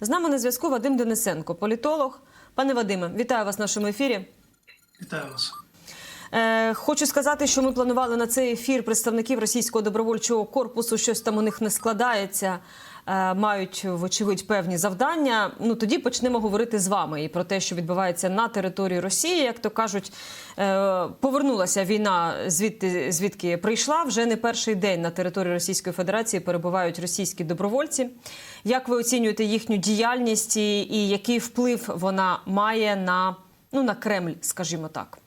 З нами на зв'язку Вадим Денисенко, політолог. Пане Вадиме, вітаю вас в нашому ефірі. Вітаю вас. Е, хочу сказати, що ми планували на цей ефір представників російського добровольчого корпусу. Щось там у них не складається, мають вочевидь певні завдання. Ну тоді почнемо говорити з вами і про те, що відбувається на території Росії. Як то кажуть, е, повернулася війна звідти, звідки прийшла. Вже не перший день на території Російської Федерації перебувають російські добровольці. Як ви оцінюєте їхню діяльність і, який вплив вона має на, ну, на Кремль, скажімо так?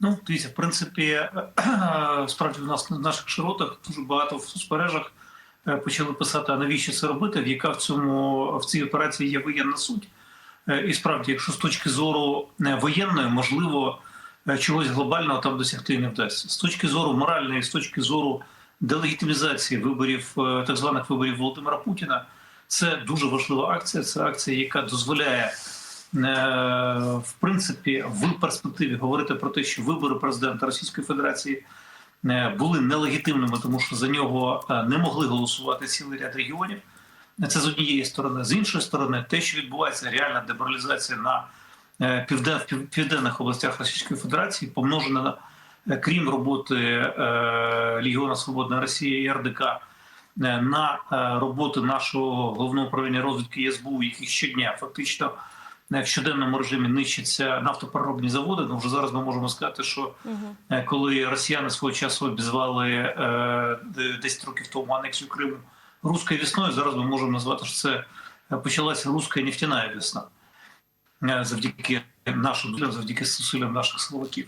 Ну, дивіться, в принципі, справді в нас на наших широтах дуже багато в соцмережах е, почали писати, а навіщо це робити, яка в цьому в цій операції є воєнна суть. Е, І справді, якщо з точки зору е, воєнної, можливо, е, чогось глобального там досягти не вдасться. З точки зору моральної, з точки зору делегітимізації виборів, е, так званих виборів Володимира Путіна, це дуже важлива акція. Це акція, яка дозволяє. Е, в принципі в перспективі говорити про те, що вибори президента Російської Федерації е, були нелегітимними, тому що за нього е, не могли голосувати цілий ряд регіонів. Це з однієї сторони, з іншої сторони, те, що відбувається реальна деморалізація на е, півден, південних областях Російської Федерації, помножена е, крім роботи е, Легіона Свободної Росії і РДК. е, На е, роботи нашого головного управління розвідки СБУ, які щодня фактично в щоденному режимі нищаться нафтопереробні заводи. Ну вже зараз ми можемо сказати, що е, коли росіяни свого часу обізвали е, 10 років тому анексію Криму руською весною, зараз ми можемо назвати, що це е, почалася руська нефтяна весна е, завдяки нашим завдяки зусиллям наших силовиків.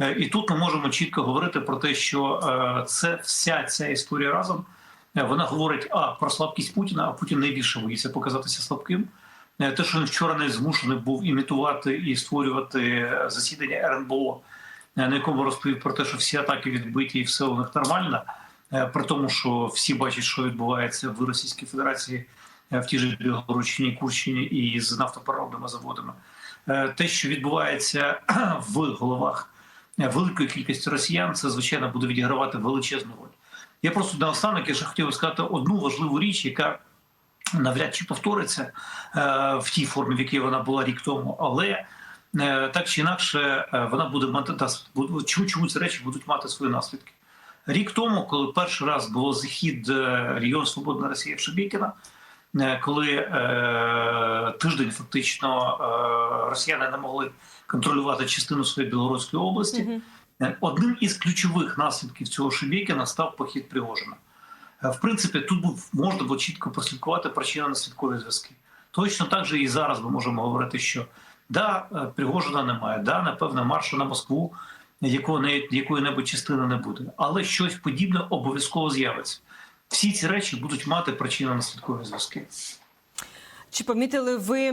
Е, І тут ми можемо чітко говорити про те, що е, це вся ця історія разом. е, Вона говорить а про слабкість Путіна, а Путін найбільше боїться показатися слабким. Е, Те, що вчора не змушений був імітувати і створювати е, засідання РНБО, е, на якому розповів про те, що всі атаки відбиті і все у них нормально, при тому, що всі бачать, що відбувається в Російській Федерації в тій же Білгородщині, Курщині і з нафтопереробними заводами. Те, що відбувається в головах великої кількості росіян, це звичайно буде відігравати величезну роль. Я просто наостанок я ще хотів сказати одну важливу річ, яка навряд чи повториться е, в тій формі, в якій вона була рік тому, але е, так чи інакше е, вона буде мати чому, чому ці речі будуть мати свої наслідки. Рік тому, коли перший раз було захід регіон Свободна Росія в Шебекіна, е, коли е, тиждень фактично е, росіяни не могли контролювати частину своєї Білоруської області, одним із ключових наслідків цього Шебекіна став похід Пригожина. Е, В принципі, тут можна було чітко прослідкувати причинно-наслідкові зв'язки. Точно так же і зараз ми можемо говорити, що да, е, Пригожина немає, да, напевно, маршу на Москву, якої-небудь частини не буде, але щось подібне обов'язково з'явиться. Всі ці речі будуть мати причинно-наслідкові зв'язки. Чи помітили ви,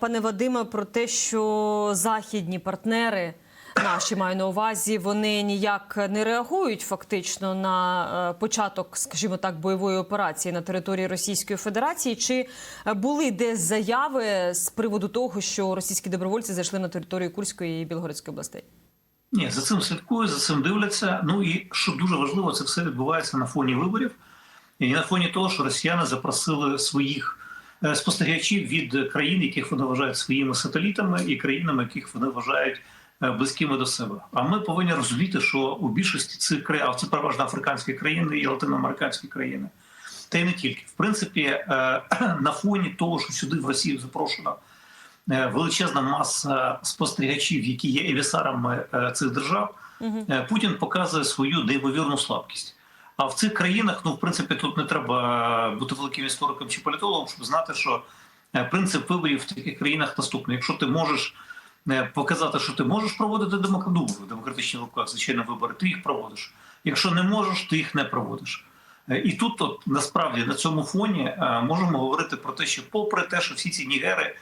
пане Вадиме, про те, що західні партнери наші маю на увазі, вони ніяк не реагують фактично на е, початок, скажімо так, бойової операції на території Російської Федерації? Чи е, були десь заяви з приводу того, що російські добровольці зайшли на територію Курської і Білгородської областей? Ні, за цим слідкують, за цим дивляться. Ну і що дуже важливо, це все відбувається на фоні виборів і на фоні того, що росіяни запросили своїх е, спостерігачів від країн, яких вони вважають своїми сателітами, і країнами, яких вони вважають близькими до себе. А ми повинні розуміти, що у більшості цих країн, а це переважно африканські країни і латиноамериканські країни, та й не тільки. В принципі, е, на фоні того, що сюди в Росію запрошено е, величезна маса спостерігачів, які є евісарами е, цих держав, е, Путін показує свою неймовірну слабкість. А в цих країнах, ну в принципі, тут не треба бути великим істориком чи політологом, щоб знати, що е, принцип виборів в таких країнах наступний. Якщо ти можеш е, показати, що ти можеш проводити демок... ну, демократичні руках, звичайно, вибори, ти їх проводиш. Якщо не можеш, ти їх не проводиш. Е, І тут, от насправді, на цьому фоні е, можемо говорити про те, що, попри те, що всі ці нігери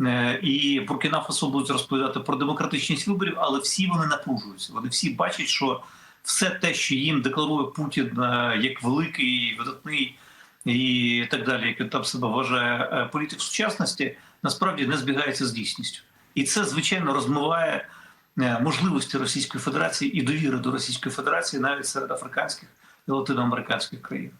е, і Буркіна Фасо будуть розповідати про демократичність виборів, але всі вони напружуються. Вони всі бачать, що все те, що їм декларує Путін е, як великий, видатний і так далі, як він там себе вважає е, політик сучасності, насправді не збігається з дійсністю. І це звичайно розмиває е, можливості Російської Федерації і довіри до Російської Федерації навіть серед африканських і латиноамериканських країн.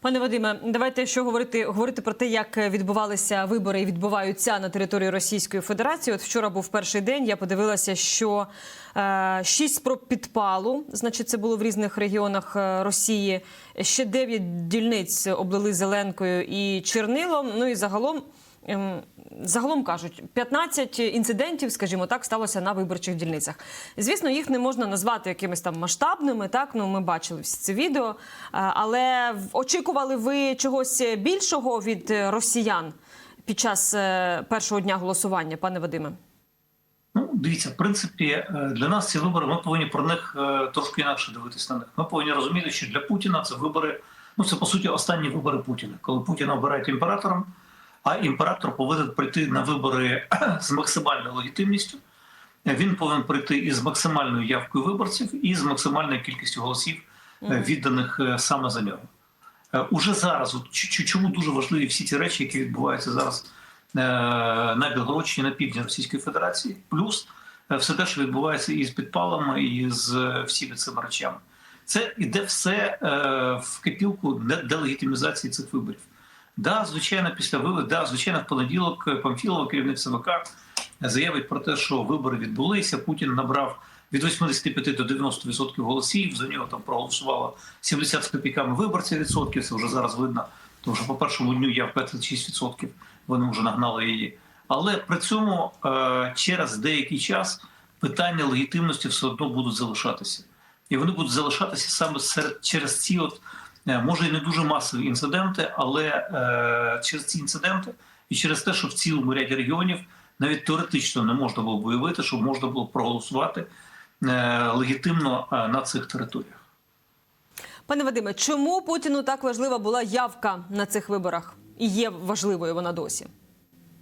Пане Вадиме, давайте що говорити говорити про те, як відбувалися вибори і відбуваються на території Російської Федерації. От вчора був перший день. Я подивилася, що е, шість спроб підпалу, значить, це було в різних регіонах е, Росії. Ще дев'ять дільниць облили зеленкою і чернилом. Ну і загалом. Ем, Загалом кажуть, 15 інцидентів, скажімо так, сталося на виборчих дільницях. Звісно, їх не можна назвати якимись там масштабними. Так, ну ми бачили всі це відео. Але в- очікували ви чогось більшого від е, росіян під час е, першого дня голосування, пане Вадиме? Ну, дивіться, в принципі, е, для нас ці вибори ми повинні про них е, трошки інакше дивитися на них. Ми повинні розуміти, що для Путіна це вибори. Ну це по суті останні вибори Путіна, коли Путіна обирають імператором, а імператор повинен прийти на вибори з максимальною легітимністю. Він повинен прийти із максимальною явкою виборців і з максимальною кількістю голосів, е, відданих е, саме за нього. Е, Уже зараз, от чому дуже важливі всі ці речі, які відбуваються зараз на Білгородщині, на півдні Російської Федерації, плюс все те, що відбувається із підпалами, і з всіми цими речами. Це іде все в копілку де- делегітимізації цих виборів. Да, звичайно, після виборів, да, звичайно, в понеділок е, Памфілова, керівник ЦВК, заявить про те, що вибори відбулися. Путін набрав від 85 до 90% голосів. За нього там проголосувало 70 з копійками виборців відсотків. Це вже зараз видно. Тому що по першому дню я 56%. Вони вже нагнали її. Але при цьому е, через деякий час питання легітимності все одно будуть залишатися, і вони будуть залишатися саме серед через ці, от е, може і не дуже масові інциденти, але е, через ці інциденти і через те, що в цілому ряді регіонів навіть теоретично не можна було б уявити, що можна було б проголосувати е, легітимно е, на цих територіях. Пане Вадиме, чому Путіну так важлива була явка на цих виборах? І є важливою вона досі?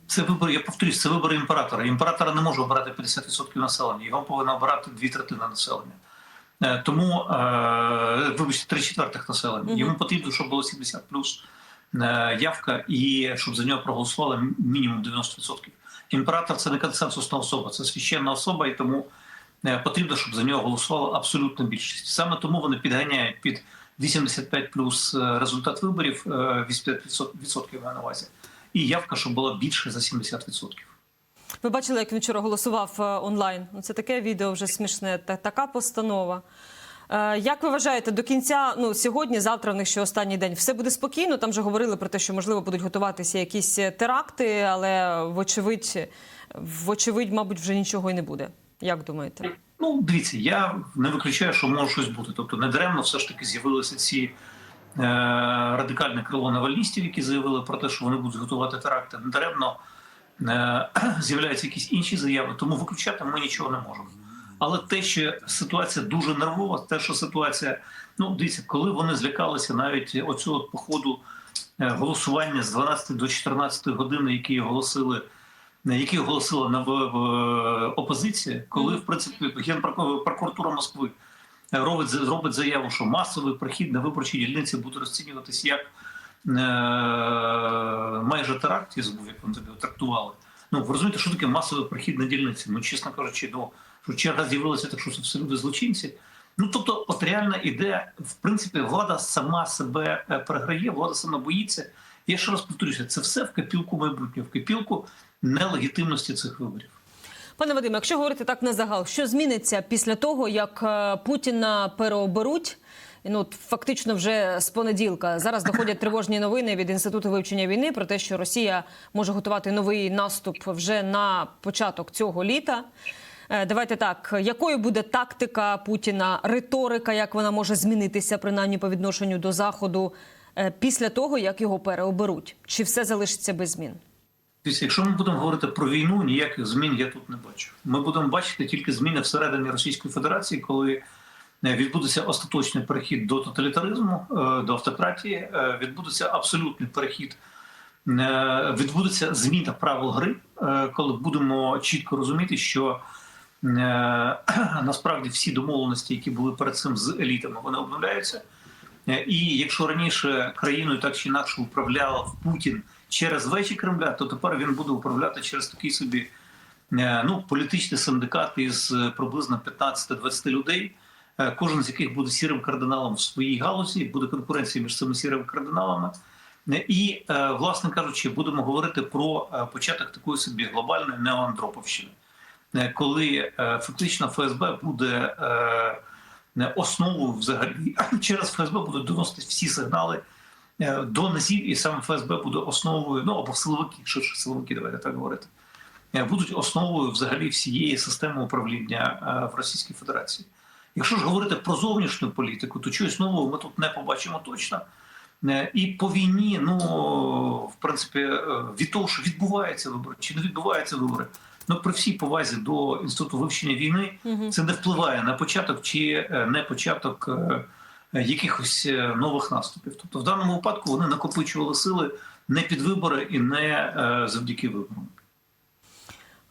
Це вибори, я повторюсь, це вибори імператора. Імператора не може обирати 50% населення, його повинно обирати дві третини населення. Е, Тому, е, вибачте, три четвертих населення. Йому потрібно, щоб було 70 плюс е, явка, і щоб за нього проголосували мінімум 90%. Імператор це не консенсусна особа, це священна особа, і тому потрібно, щоб за нього голосувала абсолютна більшість. Саме тому вони підганяють під 85 плюс результат виборів, е, 85% на увазі, і явка, щоб була більше за 70%. Ви бачили, як він вчора голосував е, онлайн. Ну, Це таке відео вже смішне, та така постанова. Е, Як ви вважаєте, до кінця, ну сьогодні, завтра в них ще останній день, все буде спокійно? Там вже говорили про те, що можливо будуть готуватися якісь е, теракти, але вочевидь, вочевидь, мабуть, вже нічого і не буде. Як думаєте? Ну, дивіться, я не виключаю, що може щось бути. Тобто, недаремно все ж таки з'явилися ці радикальне крило навальністів, які заявили про те, що вони будуть готувати теракти. Недаремно е, з'являються якісь інші заяви, тому виключати ми нічого не можемо. Але те, що ситуація дуже нервова, те, що ситуація, ну дивіться, коли вони злякалися навіть оцього походу е, голосування з 12 до 14 години, які оголосили які оголосила на опозиція, коли в принципі генпрокуратура Москви робить робить заяву, що масовий прихід на виборчі дільниці буде розцінюватися як е, майже теракт, я забув, як вони трактували. Ну ви розумієте, що таке масовий прихід на дільниці? Ну, чесно кажучи, ну що черга з'явилася, так що це все люди злочинці. Ну тобто, от реальна ідея, в принципі, влада сама себе е, переграє, влада сама боїться. Я ще раз повторюся, це все в копілку майбутнього, в копілку нелегітимності цих виборів. Пане Вадиме, якщо говорити так на загал, що зміниться після того, як е, Путіна переоберуть? Ну, фактично, вже з понеділка зараз доходять тривожні новини від інституту вивчення війни про те, що Росія може готувати новий наступ вже на початок цього літа. Е, Давайте так, якою буде тактика Путіна, риторика, як вона може змінитися, принаймні по відношенню до заходу е, після того, як його переоберуть? Чи все залишиться без змін? Якщо ми будемо говорити про війну, ніяких змін я тут не бачу. Ми будемо бачити тільки зміни всередині Російської Федерації, коли відбудеться остаточний перехід до тоталітаризму, е, до автократії, е, відбудеться абсолютний перехід, е, відбудеться зміна правил гри, е, коли будемо чітко розуміти, що е, насправді всі домовленості, які були перед цим з елітами, вони обновляються. Е, І якщо раніше країною так чи інакше управляв Путін через вечі Кремля, то тепер він буде управляти через такий собі е, ну, політичний синдикат із е, приблизно 15-20 людей, е, кожен з яких буде сірим кардиналом в своїй галузі, буде конкуренція між цими сірими кардиналами. Е, І, е, власне кажучи, будемо говорити про е, початок такої собі глобальної неоандроповщини, Е, коли е, фактично ФСБ буде е, основою взагалі через ФСБ будуть доносити всі сигнали е, до низів, і саме ФСБ буде основою, ну або силовики, ширше силовики, давайте так говорити, е, будуть основою взагалі всієї системи управління е, в Російській Федерації. Якщо ж говорити про зовнішню політику, то чогось нового ми тут не побачимо точно. Е, І по війні, ну в принципі, е, від того, що відбуваються вибори, чи не відбуваються вибори, ну при всій повазі до інституту вивчення війни, це не впливає на початок чи е, не початок якихось нових наступів. Тобто, в даному випадку вони накопичували сили не під вибори і не завдяки виборам.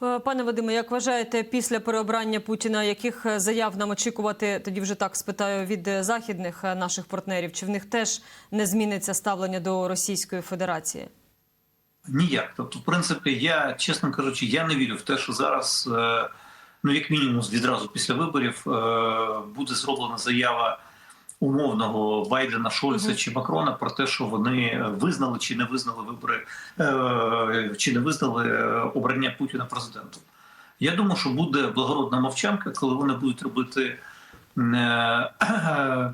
Е, Пане Вадиме, як вважаєте, після переобрання Путіна, яких е, заяв нам очікувати, тоді вже так спитаю від е, західних наших партнерів, чи в них теж не зміниться ставлення до Російської Федерації? Ніяк. Тобто, в принципі, я, чесно кажучи, я не вірю в те, що зараз, ну як мінімум, відразу після виборів буде зроблена заява умовного Байдена, Шольца чи Макрона про те, що вони визнали чи не визнали вибори, е, чи не визнали е, обрання Путіна президентом. Я думаю, що буде благородна мовчанка, коли вони будуть робити е,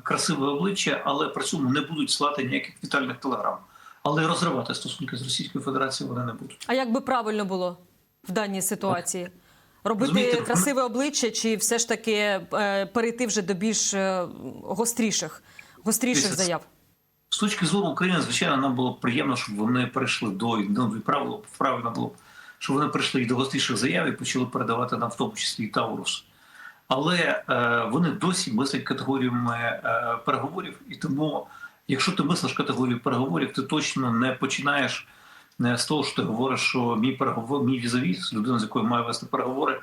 красиве обличчя, але при цьому не будуть слати ніяких вітальних телеграм. Але розривати стосунки з Російською Федерацією вони не будуть. А як би правильно було в даній ситуації? Робити Розумієте, красиве обличчя, чи все ж таки е, перейти вже до більш е, гостріших, гостріших заяв? З точки зору України, звичайно, нам було б приємно, щоб вони перейшли до ну, правило правильно було, б, щоб вони прийшли і до гостріших заяв і почали передавати нам в тому числі і Таурус. Але е, вони досі мислять категоріями е, переговорів, і тому, якщо ти мислиш категорію переговорів, ти точно не починаєш з того, що ти говориш, що мій переговор, мій візові, людина, з якою маю вести переговори,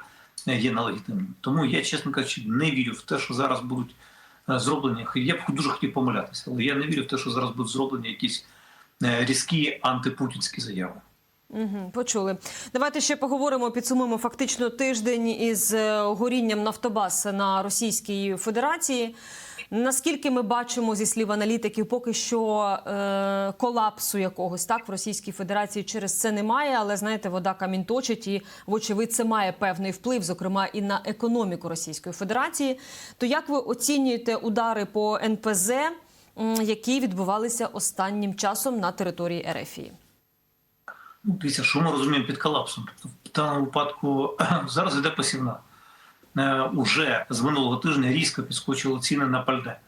е, є нелегітимним. Тому я, чесно кажучи, не вірю в те, що зараз будуть е, зроблені. Я б дуже хотів помилятися, але я не вірю в те, що зараз будуть зроблені якісь е, різкі антипутінські заяви. Угу, почули. Давайте ще поговоримо. Підсумуємо фактично тиждень із горінням Нафтобаз на Російській Федерації. Наскільки ми бачимо зі слів аналітиків, поки що е, колапсу якогось так в Російській Федерації через це немає. Але знаєте, вода камінь точить, і вочевидь це має певний вплив, зокрема і на економіку Російської Федерації. То як ви оцінюєте удари по НПЗ, які відбувалися останнім часом на території Ерефії? Ну, дивіться, що ми розуміємо під колапсом. Тобто, в даному випадку зараз йде посівна. Е, уже з минулого тижня різко підскочили ціни на пальне.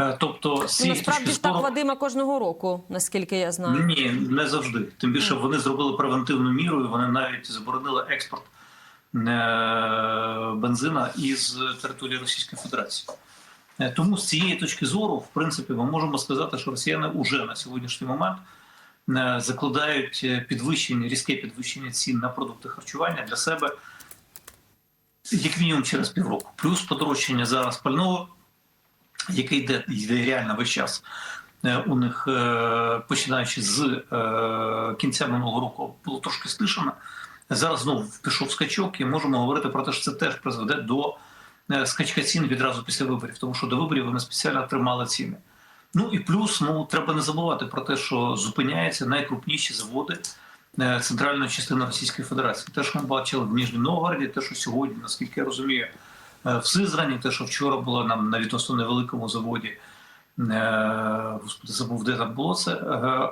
Е, тобто, з Ну, цієї насправді ж так Вадима кожного року, наскільки я знаю. ні, не завжди. Тим більше вони зробили превентивну міру, і вони навіть заборонили експорт е, бензина із території Російської Федерації. Тому з цієї точки зору, в принципі, ми можемо сказати, що росіяни вже на сьогоднішній момент закладають підвищення, різке підвищення цін на продукти харчування для себе як мінімум через півроку. Плюс подорожчання зараз пального, яке йде, йде реально весь час. Е, У них е, починаючи з е, кінця минулого року було трошки стишено. Зараз знову пішов скачок, і можемо говорити про те, що це теж призведе до скачка цін відразу після виборів, тому що до виборів вони спеціально тримали ціни. Ну і плюс, ну треба не забувати про те, що зупиняються найкрупніші заводи е, центральної частини Російської Федерації. Те, що ми бачили в Ніжній Новгороді, те, що сьогодні, наскільки я розумію, е, в Сизрані, те, що вчора було нам на відносно невеликому заводі. Е, Господи, забув, де там було це,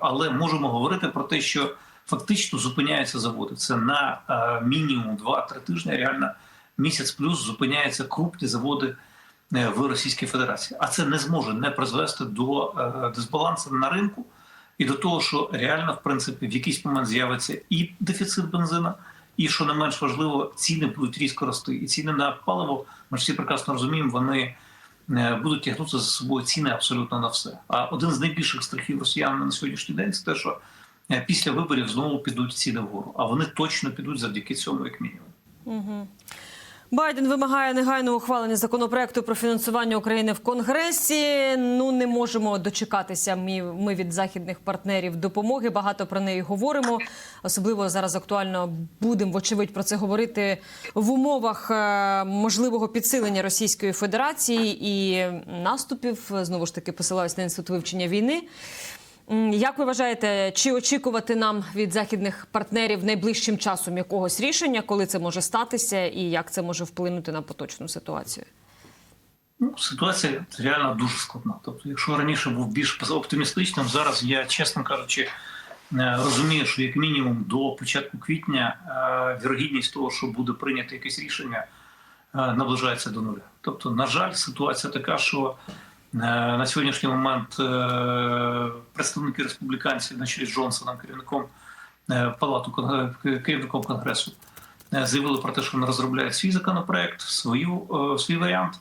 але можемо говорити про те, що фактично зупиняються заводи. Це на мінімум 2-3 тижні, реально місяць плюс зупиняються крупні заводи в Російській Федерації. А це не зможе не призвести до дисбалансу на ринку і до того, що реально, в принципі, в якийсь момент з'явиться і дефіцит бензина, і що не менш важливо, ціни будуть різко рости. І ціни на паливо, ми ж всі прекрасно розуміємо, вони е, будуть тягнути за собою ціни абсолютно на все. А один з найбільших страхів росіян на сьогоднішній день це те, що е, після виборів знову підуть ціни вгору. А вони точно підуть завдяки цьому, як мінімум. Угу. Байден вимагає негайного ухвалення законопроекту про фінансування України в Конгресі. Ну не можемо дочекатися. Ми, ми від західних партнерів допомоги. Багато про неї говоримо. Особливо зараз актуально будемо вочевидь про це говорити в умовах е, можливого підсилення Російської Федерації і наступів. Знову ж таки посилаюсь на інститут вивчення війни. Як ви вважаєте, чи очікувати нам від західних партнерів найближчим часом якогось рішення, коли це може статися, і як це може вплинути на поточну ситуацію? Ну, ситуація реально дуже складна. Тобто, якщо раніше був більш оптимістичним, зараз я, чесно кажучи, е, розумію, що як мінімум до початку квітня е, вірогідність того, що буде прийнято якесь рішення, е, наближається до нуля. Тобто, на жаль, ситуація така, що на сьогоднішній момент е, представники республіканців, на з Джонсоном, керівником е, палату керівником конгресу, заявили про те, що вони розробляють свій законопроект, свою свій варіант.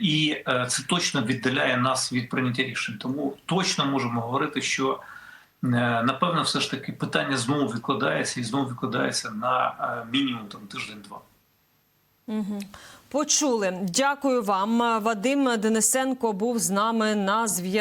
І це точно віддаляє нас від прийняття рішень. Тому точно можемо говорити, що е, напевно, все ж таки питання знову відкладається і знову відкладається на е, мінімум там тиждень-два. Почули. Дякую вам. Вадим Денисенко був з нами на зв'язку.